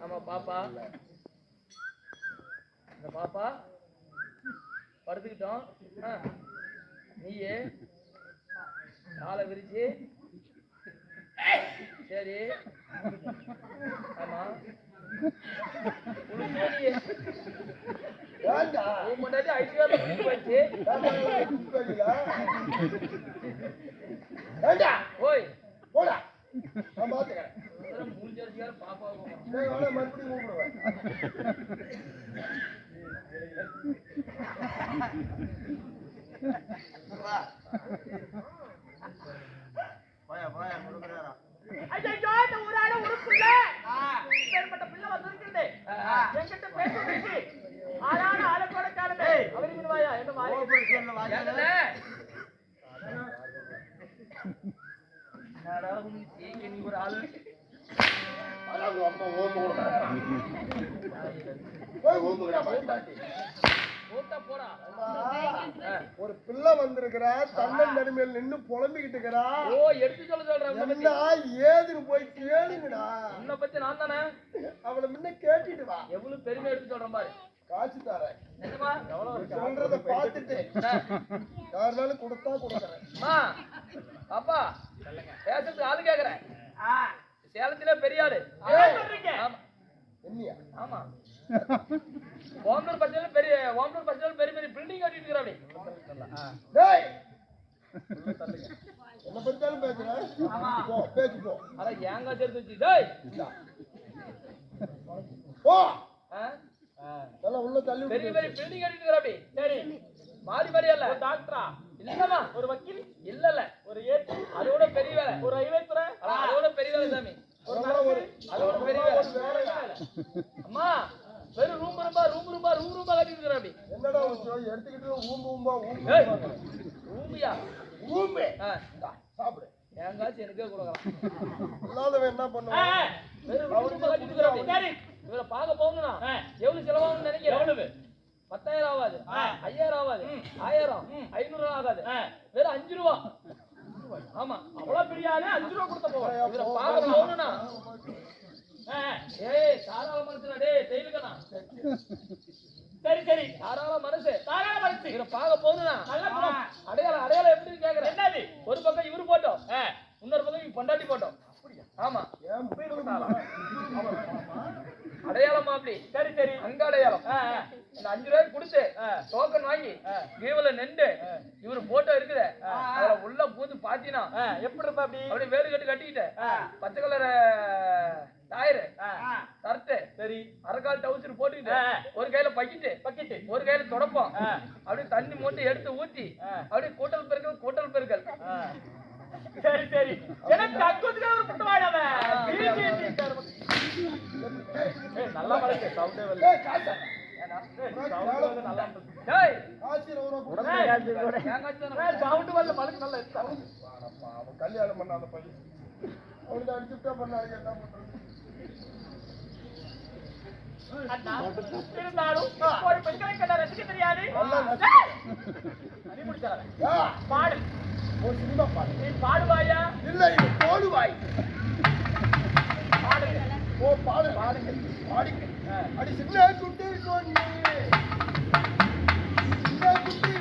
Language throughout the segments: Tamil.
ஆமா பாப்பா இந்த பாப்பா படுத்துக்கிட்டோம். நீயே காலை விரிச்சு சரி ஆமா முன்னாடி குப்பையில? ஏன்டா? ஓய் போடா. நான். பேசுறதுக்கு ஆளான ஆளை கூட காணுமே அவருக்கு வாயா என்ன வாயா ஏங்கண்ணே? என்னடா உன் சீங்க நீ ஒரு ஆளு அதான் உங்க அம்மா ஓம்பு கொடுக்குறா. போய் ஓம்புகிறா, பயந்தாட்டி. போட்டா போடா அம்மா, ஒரு பிள்ளை வந்திருக்கிறா தனிமையில் நின்னு புலம்பிக்கிட்டு இருக்கிறா. ஓ எடுத்து சொல்ல என்ன ஏதுன்னு போய் கேளுங்கடா. உன்னை பத்தி நான் தானே? அவளை முன்ன கேட்டுட்டு வா. எவ்வளவு பெருமை எடுத்து சொல்றேன் பாரு. காசு தரேன். சொல்றத பார்த்துட்டு யாருனாலும் கொடுத்தா கொடுக்குறேன். அம்மா அப்பா பேசுறதுக்கு ஆளு கேக்குறேன். சேலத்திலே பெரிய ஆளு. ஆமா. என்னையா? ஆமா. ஓம்பலூர் பஸ்ல பெரிய ஓம்பலூர் பஸ்ல பெரிய பெரிய பில்டிங் கட்டிட்டு இருக்கிறாடி டேய் என்ன பத்தாலும் போ போ அட ஏங்க சேர்த்து வச்சு டேய் போ உள்ள தள்ளி பெரிய பெரிய பில்டிங் கட்டிட்டு இருக்கிறாடி சரி மாறி மாறி அல்ல டாக்டரா இல்லமா ஒரு வக்கீல் இல்ல இல்ல ஒரு ஏட்டு அதோட பெரிய வேலை ஒரு ரயில்வே துறை அதோட பெரிய வேலை சாமி ஒரு அதோட பெரிய வேலை அம்மா வெறும் ரூம் ரூபா ரூம் ரூபா ரூம் ரூபா கட்டிட்டு இருக்கிறாடி என்னடா எடுத்துக்கிட்டு ஊம்பு ஊம்பா ஊம்பு ஆ. இந்தா, சாப்பிடு. ஏங்காச்சும் எனக்கே கொடுக்கலாம். இல்லாதவன் என்ன பண்ணுவான்? இவரை பார்க்க போகணும்னா எவ்வளவு செலவாகும்னு நினைக்கிறேன்? எவ்வளவு? பத்தாயிரம் ஆகாது. ஐயாயிரம் ஆகாது. ஆயிரம். ஐநூறு ஆகாது. வெறும் அஞ்சு ரூபா. ஆமா. அவ்வளவு பெரிய ஆளு அஞ்சு ரூபா கொடுத்த போவோம் இவரை பார்க்க போகணும்னா. ஏய் தாராள மனசுடா டேய் தெய்வீகனா? சரி சரி. தாராள மனசு. தாராள மனசு. இவரை பார்க்க போகணும்னா அடையாளம் அடையாளம் எப்படி கேக்குறேன் என்னது? ஒரு பக்கம் இவரு போட்டோம். இன்னொரு பக்கம் இவங்க பொண்டாட்டி போட்டோம். ஆமா. அடையாளமா அப்படி சரி சரி. அங்க அடையாளம். அஞ்சு ரூபாய்க்கு கொடுத்து டோக்கன் வாங்கி கீவல நின்று இவரு போட்டோ இருக்குது. அதுல உள்ள பூந்து பாத்தீங்கன்னா எப்படி இருப்பா அப்படி? அப்படியே வேடு கட்டு கட்டிக்கிட்டு பச்சை கலர் டயரு சர்ட்டு சரி. அரைக்கால் டவுசர் போட்டுக்கிட்டு ஒரு கையில பக்கிட்டு பக்கிட்டு. ஒரு கையில தொடப்போம் அப்படியே தண்ணி மூட்டை எடுத்து ஊத்தி அப்படியே கூட்டல் பெருக்கல் கூட்டல் பெருக்கல். சரி சரி. எனக்கு தக்குறதுக்கு ஒரு புட்டு வாடாத நல்லா மலைக்கு சவுண்டே வரல ஏய், நல்லா அவன் கல்யாணம் பண்ணாத பையன் அவனுக்கு அடிச்சுட்டா பண்ணாங்க என்ன பண்றது இருந்தாலும் ஒரு பெண்களை கண்ட ரசிக்க தெரியாது பாடு ஒரு சினிமா பாடு நீ பாடுவாயா இல்ல இது பாடு ஓ பாடு பாடுங்க. பாடுங்க. அடி சின்ன குட்டி சொன்னி சின்ன குட்டி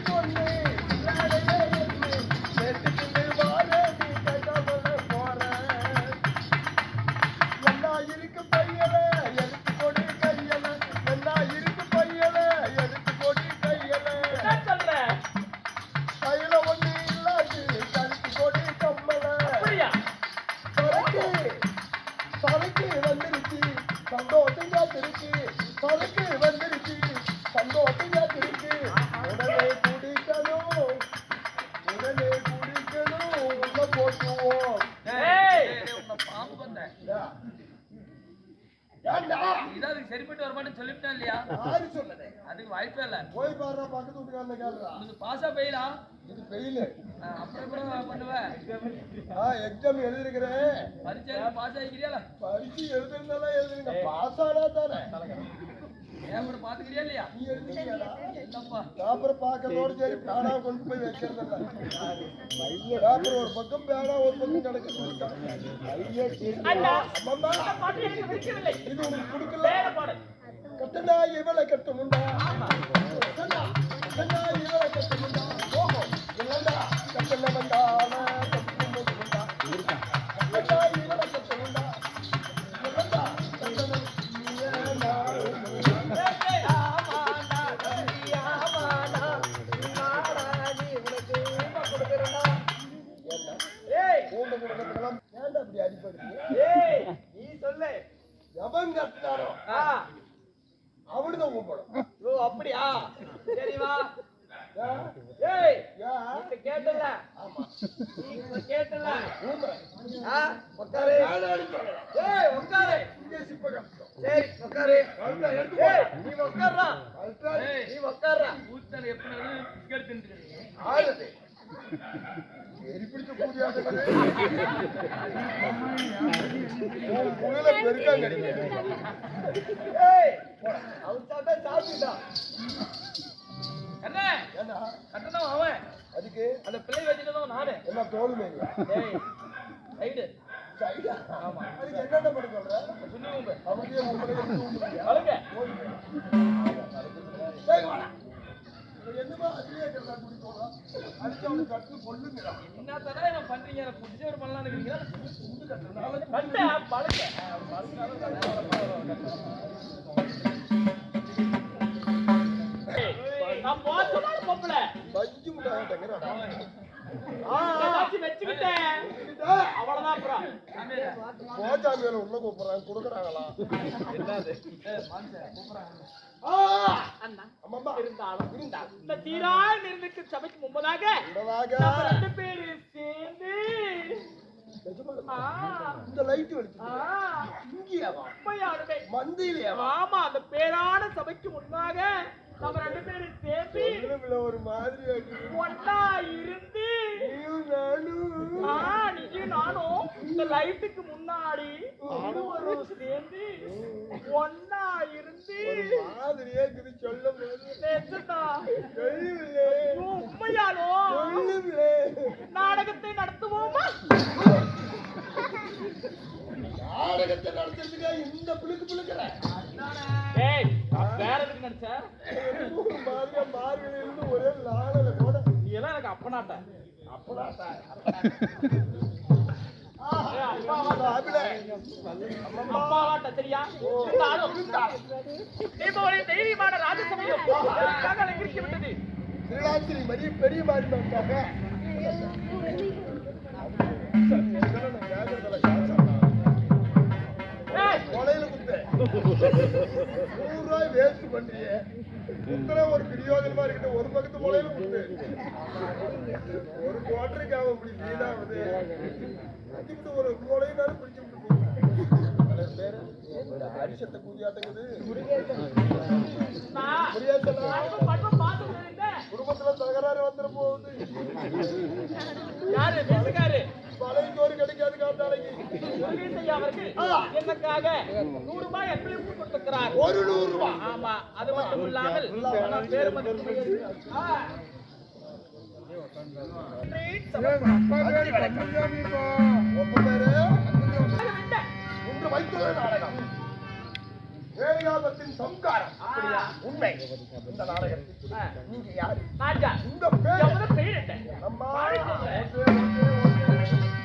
பெயிலா? இது பெயிலு. அப்புறம் கூட பண்ணுவேன் ஆ எக்ஸாம் எழுதிருக்கிறேன். பரிச்சை பாஸ் ஆகிக்கிறியால பரிசு எழுதுனாலும் எழுதுங்க பாஸ் ஆனா தானே. ஏன் கூட பாத்துக்கிறியா இல்லையா? நீ எடுத்துக்கியாடா என்னப்பா? பேப்பர் பார்க்கறதோட சரி பேனா கொண்டு போய் வைக்கிறதில்ல. பேப்பர் ஒரு பக்கம் பேனா ஒரு பக்கம் கிடக்கு. அண்ணா அம்மம்மா. இந்த பாட்டு எனக்கு பிடிக்கவில்லை. இது உனக்கு கொடுக்கல வேற பாடு. கட்டணா இவளை கட்டணுண்டா உட்காரு. ஏய் உட்காரு. இங்கே. சரி ஏய். நீ உட்கார்றா. நீ உட்கார்றா. ஊத்தல் எப்படி பிஸ்கட் தின்னுட்டு ஆடுது. எரி பிடிச்ச. ஏய் அவன் சாப்பிட்டா சாப்பிட்டுட்டான் என்ன? கட்டணம் அவன். அதுக்கு? அந்த பிள்ளை வச்சுட்டதும் நானு. என்ன தோல்? அதுக்கு என்னென்ன பண்ண சொல்ற? சுண்ணி ஊம்பு அவனுக்கே உங்களை எடுத்து ஊம்புறியா? பழுங்க டேய், வாடா. இவன் என்னமோ அதுலயே இருக்கிறதா குடி போடுறான். அடிச்சு அவனுக்கு கட்டு கொல்லுங்கிறான். என்ன தடவை என்ன பண்றீங்க எனக்கு புடிச்ச ஒரு பண்ணலாம்னு இருக்கீங்களா குண்டு கட்டுறதுனால கட்ட பழுக்க நான் மோசமான பொம்பளை பஞ்சு முட்டாயிட்டங்கிறாடா. ஏதாச்சும் போச்சாமியில உள்ள கூப்பிடுறாங்க. கொடுக்குறாங்களா? சபைக்கு முன்பதாக ரெண்டு பேரு சேர்ந்து இந்த லைட் வெளிச்சு ஆமா அந்த பேரான சபைக்கு முன்னாக நம்ம ரெண்டு பேரும் சேர்ந்து ஒரு மாதிரி. ஒன்னா லைட்டுக்கு முன்னாடி இருவரும் சேர்ந்து ஒன்னா இருந்து மாதிரியே. சொல்லுவிலே ஐயோ, உண்மையாலோ? நாடகத்தை நடத்துவோமா? நாடகத்தை நடத்துறதுக்கா இந்த பிள்ளைக்கு பிள்ளைக்கிற ஏய் வேற எதுக்கு நடிச்ச ஒரு மாதிரியா இருந்து ஒரே நாடக கூட. நீ எல்லாம் எனக்கு அப்பனாட்ட. அப்படாட்டா அப்பாவாட்ட சரியா தீபாவளி தைரியமான ராஜசமயம் அலங்கரித்து விட்டது திருநாத்திரி மரி பெரிய மாறி நூறு ரூபாய் வேஸ்ட் பண்றியே குத்துற ஒரு பிரயோஜனமா இருக்கட்டும் ஒரு பக்கத்து கொலையில குத்து ஒரு குவாட்டருக்கு அவன் இப்படி வீணாகுது கத்திக்கிட்டு ஒரு கொலையினாலும் பிடிச்சு அரிசத்தை கூதியாட்டங்குது நான் குடும்பத்துல தகராறு வந்துட போகுது. யாரு பழைய சோறு கிடைக்காது காத்தாலைக்கு முருகேசையா அவர்கள் எனக்காக நூறு ரூபாய் அன்பளிப்பு கொடுத்திருக்கிறார் ஒரு நூறு ரூபாய் ஆமா அது மட்டும் இல்லாமல் நான் நாடகம் வேலையாபத்தின் சம்காரம் உண்மை இந்த நாடகத்தில் நீங்க யாரு இந்த உங்க பேர் எவ்வளவு Thank you.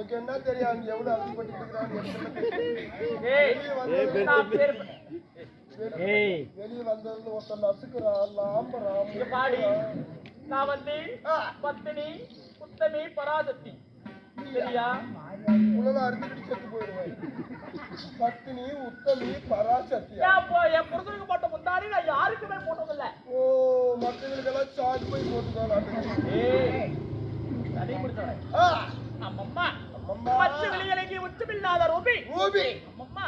உனக்கு என்ன தெரியும்? அங்க எவ்வளவு தெரியும்? ஏய் வெளியே வந்ததுல ஒருத்தன் நசுக்குறான் இங்க பாடி. நான் வந்து பத்தினி புத்தமி பராசக்தி. சரியா? உலகம் அறுத்துக்கிட்டு செத்து போயிடுவேன். பத்தினி உத்தமி பராசக்தியா ஏன் போ என் புருஷனுக்கு போட்ட முந்தாடி நான் யாருக்குமே போட்டதில்ல. ஓ மற்றவங்களுக்கெல்லாம் சாக்கு போய் போட்டுக்கலாம் ஏய் தனி பச்சை விழியலகி உச்சமில்லாத ரூபி. ரூபி. அம்மம்மா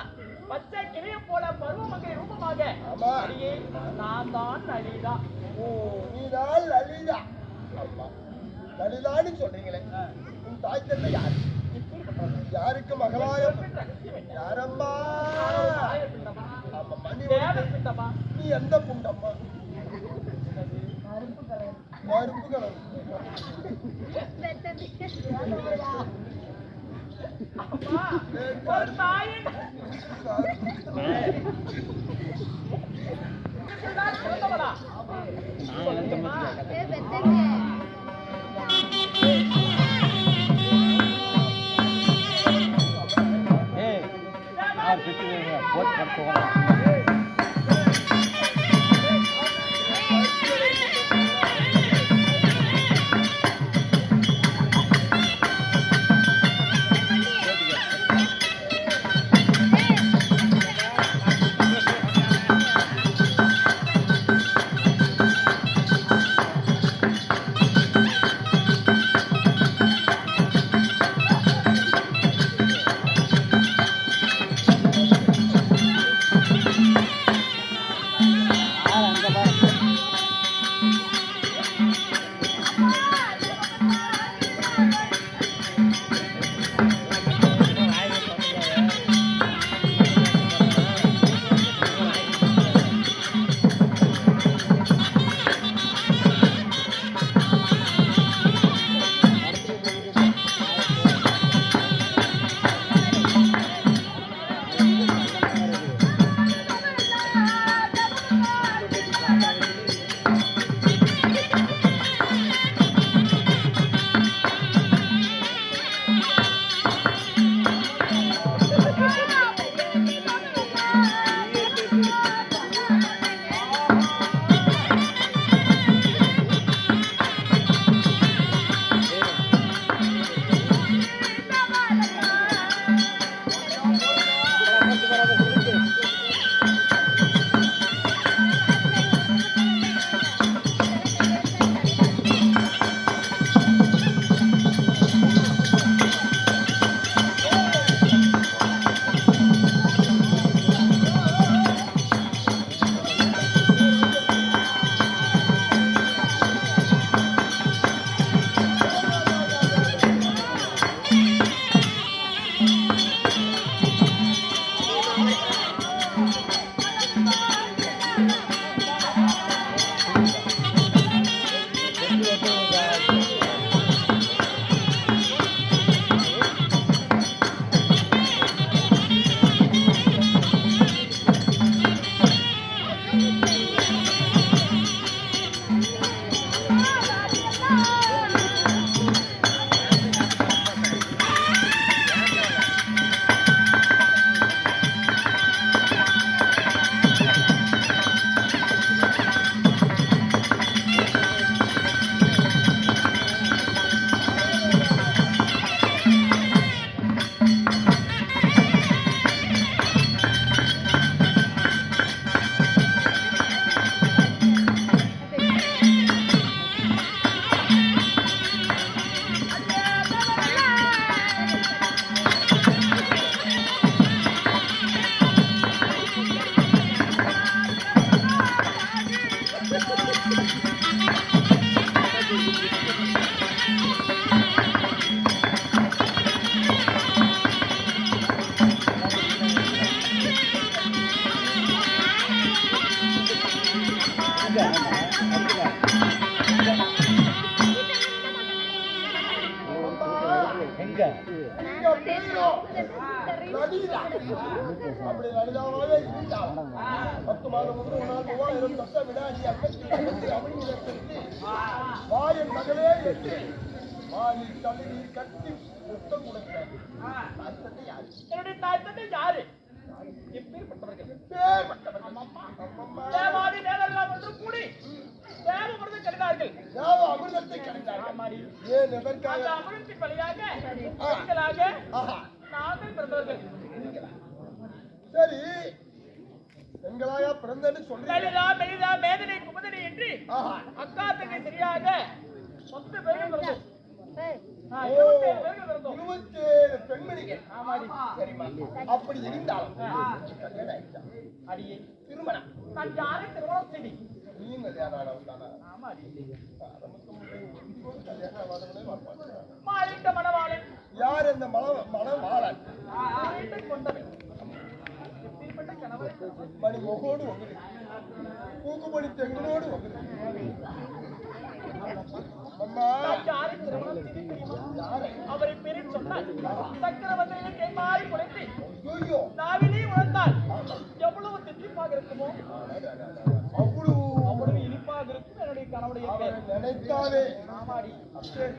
பச்சை கிளிய போல பருவமங்கை ரூபமாக. அடியே நான் தான் லலிதா. ஓ நீதான் லலிதா. ஆமா லலிதான்னு சொல்றீங்களே. உன் தாய் தந்தை யாரு? யாருக்கு மகளாயம் யாரம்மா? நீ எந்த புண்டம்மா? கருப்பு கலர். அம்மா நான் அப்படி இருந்தாள். பத்து மாதம் முதல் நாள் மூவாயிரம் தத்த அகற்றி அகற்றி அவனியில கட்டி வாயின் மகளே என்று வாயில் தழுவி கட்டி முத்தம் கொடுக்கிறார் அர்த்தத்தை யாரு என்னுடைய தாய் தந்தை யாரு எப்பேற்பட்டவர்கள் பேர்பட்டவர்கள். அம்மம்மா. தேவாதி அமிர்தத்தை ஏன் அந்த அமிர்தத்தின் வழியாக நாங்கள் பிறந்தவர்கள். சரி. பெண்களாயா பிறந்தன்னு சொல்றீங்க. மெலிதா மெலிதா மேதனை குமுதனை என்று ஆஹா. அக்கா தங்கை சரியாக பத்து பேர்கள் பிறந்தோம். ஆ, ஓ, இருபத்தேழு பேர்கள் பிறந்தோம். இருபத்தேழு பெண்மணிகள். சரிம்மா அப்படி இருந்தாலும் திருமணம். நான் யாரை திருமணம் செய்தி யார் இந்த மன மனவாளன் மணி முகோடு பூக்குமணி தெங்கனோடு அவரை பேரில் சொன்னால் சக்கரவர்த்தியை கை மாறி குறைத்து ஐயோ. நாவிலே உணர்ந்தால் எவ்வளவு தித்திப்பாக இருக்குமோ? அவரை பேர்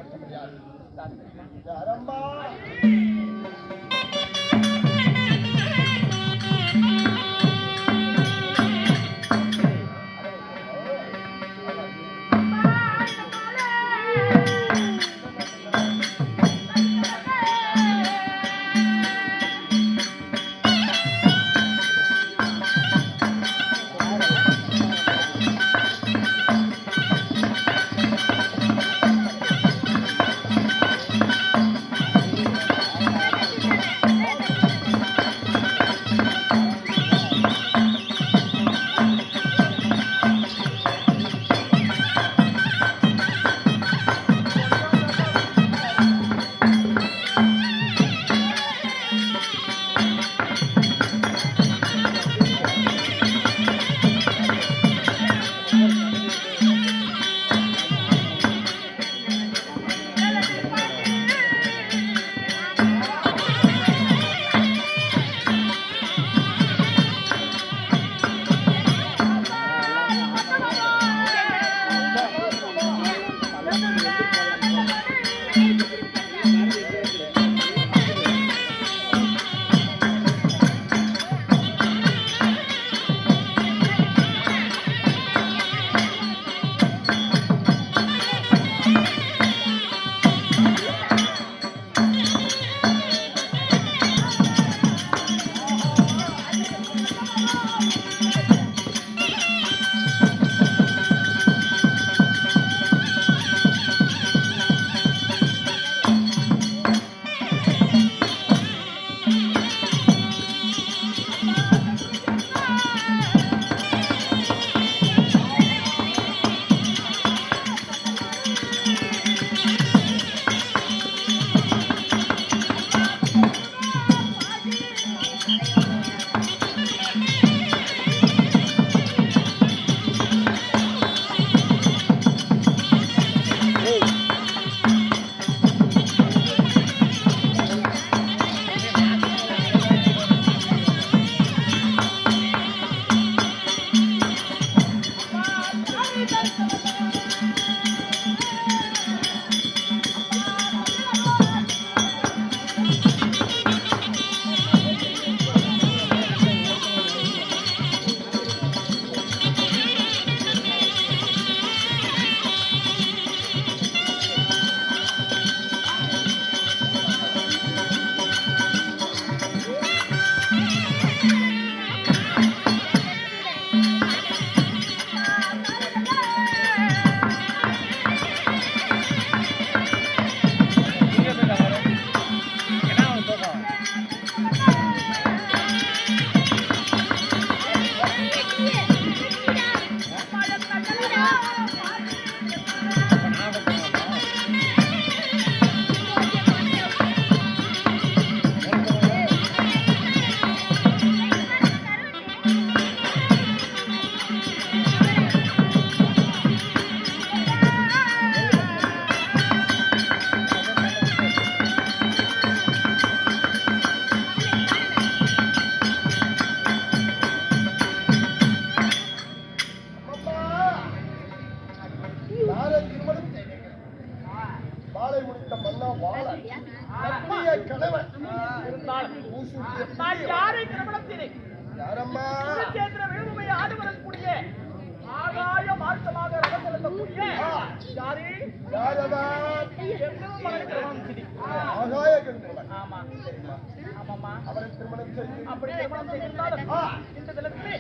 அவரை திருமணம் செய்து அப்படி திருமணம் செய்திருந்தாலும் இந்த தினத்திலே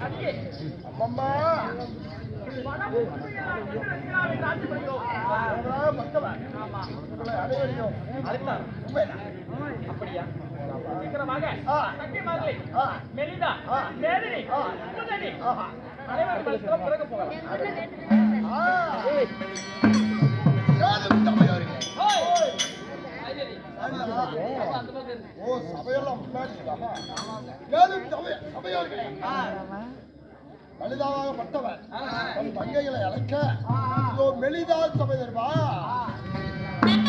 அடியே அம்மம்மா. அப்படியா? சீக்கிரமாக. சத்தியமாகலை ஆ. மெலிதா மேலினி முதலி அனைவரும் பிறகு போகலாம். ஓ சபையெல்லாம் முன்னாடி பட்டவன் தன் தங்கைகளை அழைக்க மெலிதா சபை தருவா